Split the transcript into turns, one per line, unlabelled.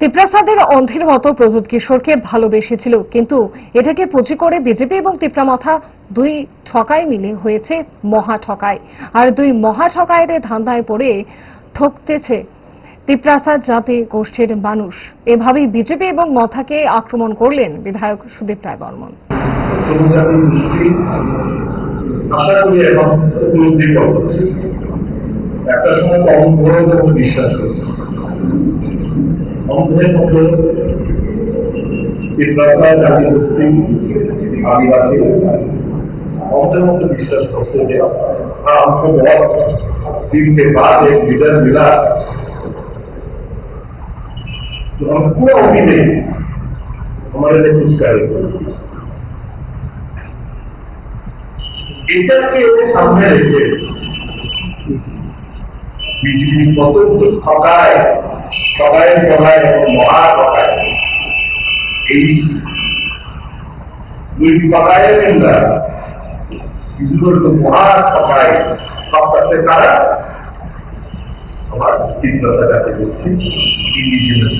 তিপ্রাসাদের অন্ধের মতো প্রদ্যুৎ কিশোরকে ভালোবেসেছিল কিন্তু এটাকে পুঁজি করে বিজেপি এবং তিপ্রামাথা দুই ঠকায় মিলে হয়েছে মহা ঠকায় আর দুই মহা ঠকায়ের ধান্দায় পড়ে ঠকতেছে তিপ্রাসাদ জাতি গোষ্ঠীর মানুষ এভাবেই বিজেপি এবং মথাকে আক্রমণ করলেন বিধায়ক সুদীপ রায় বর্মন
একটা সময় বিশ্বাস করছে मुख्य मुख्य it works out that it Adivasi of the of the research process है हाँ हमको बहुत दिन के बाद एक विदर मिला। तो हम पूरा उम्मीद है हमारे लिए कुछ करें इधर के सामने लेके বিজেপি কত ঠকায় ঠকায় ঠকায় মহা ঠকায় এই দুই ঠকায় কিংবা বিজুর তো মহা ঠকায় সবকাছে তারা আমার তীব্রতা জাতি করছে ইন্ডিজিনাস।